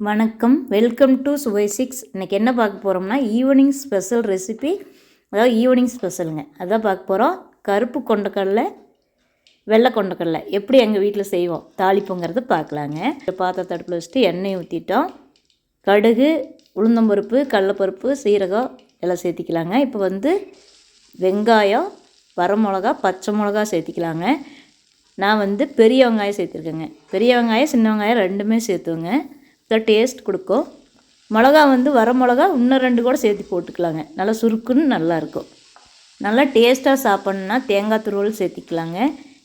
வணக்கம். Welcome to சுவை six இன்றைக்கி என்ன பார்க்க போகிறோம்னா ஈவினிங் ஸ்பெஷல் ரெசிபி அதாவது ஈவினிங் ஸ்பெஷலுங்க அதான் பார்க்க போகிறோம் கருப்பு கொண்டக்கடலை வெள்ளை கொண்டக்கடலை. எப்படி எங்கள் வீட்டில் செய்வோம்? தாளிப்புங்கிறது பார்க்கலாங்க. பாத்திரத்தை அடுப்பில் வச்சுட்டு எண்ணெய் ஊற்றிட்டோம் கடுகு உளுந்தம்பருப்பு கடலப்பருப்பு சீரகம் எல்லாம் சேர்த்திக்கலாங்க. இப்போ வந்து வெங்காயம் வரமிளகா பச்சை மிளகா சேர்த்திக்கலாங்க. நான் வந்து பெரிய வெங்காயம் சேர்த்துருக்கேங்க. பெரிய வெங்காயம் சின்ன வெங்காயம் ரெண்டுமே சேர்த்துவங்க. இதை டேஸ்ட் கொடுக்கும். மிளகா வந்து வர மிளகா இன்னும் ரெண்டு கூட சேர்த்து போட்டுக்கலாங்க. நல்லா சுருக்குன்னு நல்லாயிருக்கும் நல்லா டேஸ்ட்டாக சாப்பிட்ணுன்னா தேங்காய் துருவல் சேர்த்திக்கலாங்க.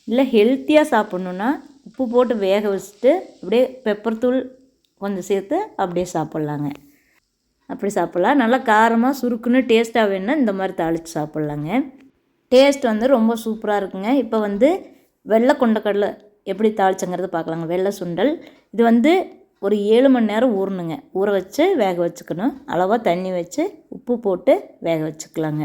இல்லை ஹெல்த்தியாக சாப்பிட்ணுன்னா உப்பு போட்டு வேக வச்சுட்டு அப்படியே பெப்பர் தூள் கொஞ்சம் சேர்த்து அப்படியே சாப்பிட்லாங்க. அப்படி சாப்பிட்லாம். நல்லா காரமாக சுருக்குன்னு டேஸ்ட்டாக வேணுன்னா இந்த மாதிரி தாளித்து சாப்பிட்லாங்க. டேஸ்ட் வந்து ரொம்ப சூப்பராக இருக்குங்க. இப்போ வந்து வெள்ளை கொண்டக்கடலை எப்படி தாளிச்சங்கிறது பார்க்கலாங்க. வெள்ளை சுண்டல். இது வந்து ஒரு ஏழு மணி நேரம் ஊறணுங்க. ஊற வச்சு வேக வச்சுக்கணும். அளவாக தண்ணி வச்சு உப்பு போட்டு வேக வச்சுக்கலாங்க.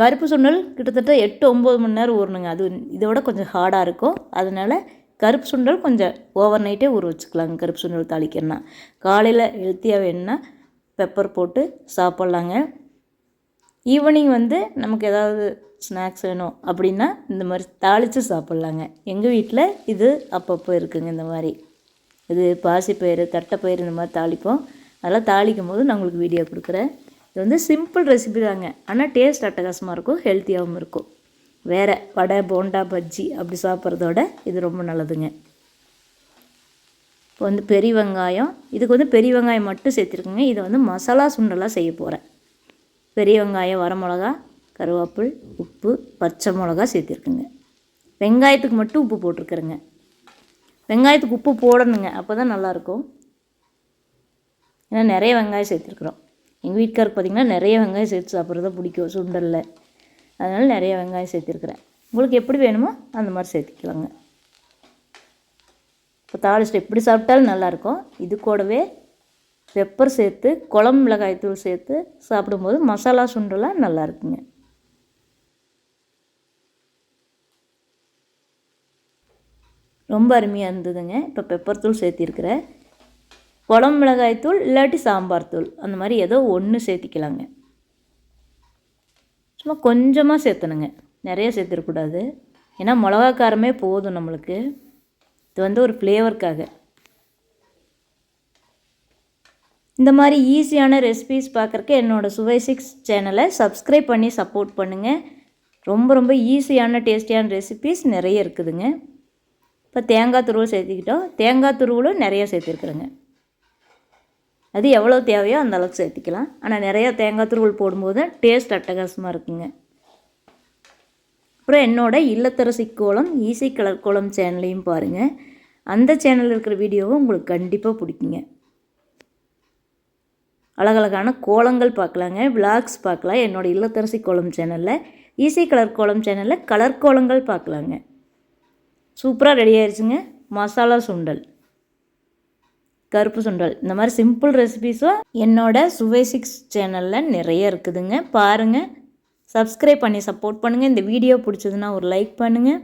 கருப்பு சுண்டல் கிட்டத்தட்ட எட்டு ஒம்பது மணி நேரம் ஊறணுங்க. அது இதோட கொஞ்சம் ஹார்டாக இருக்கும். அதனால் கருப்பு சுண்டல் கொஞ்சம் ஓவர் நைட்டே ஊற வச்சுக்கலாங்க. கருப்பு சுண்டல் தாளிக்கணும்னா காலையில் ஹெல்த்தியாக வேணும்னா பெப்பர் போட்டு சாப்பிட்லாங்க. ஈவினிங் வந்து நமக்கு ஏதாவது ஸ்நாக்ஸ் வேணும் அப்படின்னா இந்த மாதிரி தாளித்து சாப்பிட்லாங்க. எங்கள் வீட்டில் இது அப்பப்போ இருக்குங்க இந்த மாதிரி. இது பாசிப்பயிறு தட்டைப்பயிறு இந்த மாதிரி தாளிப்போம். அதெல்லாம் தாளிக்கும் போது நான் உங்களுக்கு வீடியோ கொடுக்குறேன். இது வந்து சிம்பிள் ரெசிபி தாங்க. ஆனால் டேஸ்ட் அட்டகாசமாக இருக்கும் ஹெல்த்தியாகவும் இருக்கும். வேறு வடை போண்டா பஜ்ஜி அப்படி சாப்பிட்றதோட இது ரொம்ப நல்லதுங்க. இப்போ வந்து பெரிய வெங்காயம். இதுக்கு வந்து பெரிய வெங்காயம் மட்டும் சேர்த்துருக்குங்க. இதை வந்து மசாலா சுண்டலாக செய்ய போகிறேன் பெரிய வெங்காயம் வரமிளகா கருவேப்பில் உப்பு பச்சை மிளகா சேர்த்துருக்குங்க. வெங்காயத்துக்கு மட்டும் உப்பு போட்டிருக்குறேங்க. வெங்காயத்துக்கு உப்பு போடணுங்க அப்போ தான் நல்லாயிருக்கும். ஏன்னா நிறைய வெங்காயம் சேர்த்துருக்குறோம். எங்கள் வீட்டுக்காருக்கு பார்த்திங்கன்னா நிறைய வெங்காயம் சேர்த்து சாப்பிட்றது பிடிக்கும் சுண்டலில். அதனால் நிறைய வெங்காயம் சேர்த்துருக்குறேன். உங்களுக்கு எப்படி வேணுமோ அந்த மாதிரி சேர்த்துக்கலாங்க. இப்போ தாளிச்சிட்டு எப்படி சாப்பிட்டாலும் நல்லாயிருக்கும். இது கூடவே பெப்பர் சேர்த்து குழம்பு மிளகாய் தூள் சேர்த்து சாப்பிடும்போது மசாலா சுண்டலாக நல்லா இருக்குங்க. ரொம்ப அருமையாக இருந்ததுங்க. இப்போ பெப்பர் தூள் சேர்த்திருக்கிறேன் குழம்பு மிளகாய் தூள் இல்லாட்டி சாம்பார் தூள். அந்த மாதிரி ஏதோ ஒன்று சேர்த்திக்கலாங்க. சும்மா கொஞ்சமாக சேர்த்தணுங்க. நிறைய சேர்த்துடக்கூடாது. ஏன்னா மிளகா காரமே போதும் நம்மளுக்கு. இது வந்து ஒரு ஃப்ளேவருக்காக இந்த மாதிரி ஈஸியான ரெசிபீஸ் பார்க்குறக்கு என்னோடய சுவை சிக்ஸ் சேனலை சப்ஸ்கிரைப் பண்ணி சப்போர்ட் பண்ணுங்கள் ரொம்ப ரொம்ப ஈஸியான டேஸ்டியான ரெசிபீஸ் நிறைய இருக்குதுங்க. இப்போ தேங்காய் துருவல் சேர்த்திக்கிட்டோம். தேங்காய் துருவலும் நிறையா சேர்த்துருக்குறேங்க. அது எவ்வளோ தேவையோ அந்த அளவுக்கு சேர்த்திக்கலாம். ஆனால் நிறையா தேங்காய் துருவல் போடும்போது டேஸ்ட் அட்டகாசமாக இருக்குங்க. அப்புறம் என்னோடய இல்லத்தரசி கோலம் ஈஸி கலர் கோலம் சேனலையும் பாருங்கள் அந்த சேனலில் இருக்கிற வீடியோவும் உங்களுக்கு கண்டிப்பாக பிடிக்குங்க. அழகழகான கோலங்கள் பார்க்கலாங்க. விளாக்ஸ் பார்க்கலாம். என்னோடய இல்லத்தரசி கோலம் சேனலில் ஈஸி கலர் கோலம் சேனலில் கலர் கோலங்கள் பார்க்கலாங்க. சூப்பராக ரெடி ஆயிடுச்சுங்க மசாலா சுண்டல். கருப்பு சுண்டல். இந்த மாதிரி சிம்பிள் ரெசிபீஸும் என்னோட சுவை சிக்ஸ் சேனலில் நிறைய இருக்குதுங்க. பாருங்கள் சப்ஸ்கிரைப் பண்ணி சப்போர்ட் பண்ணுங்கள் இந்த வீடியோ பிடிச்சதுன்னா ஒரு லைக் பண்ணுங்கள்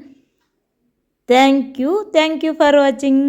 தேங்க்யூ தேங்க்யூ ஃபார் வாட்சிங்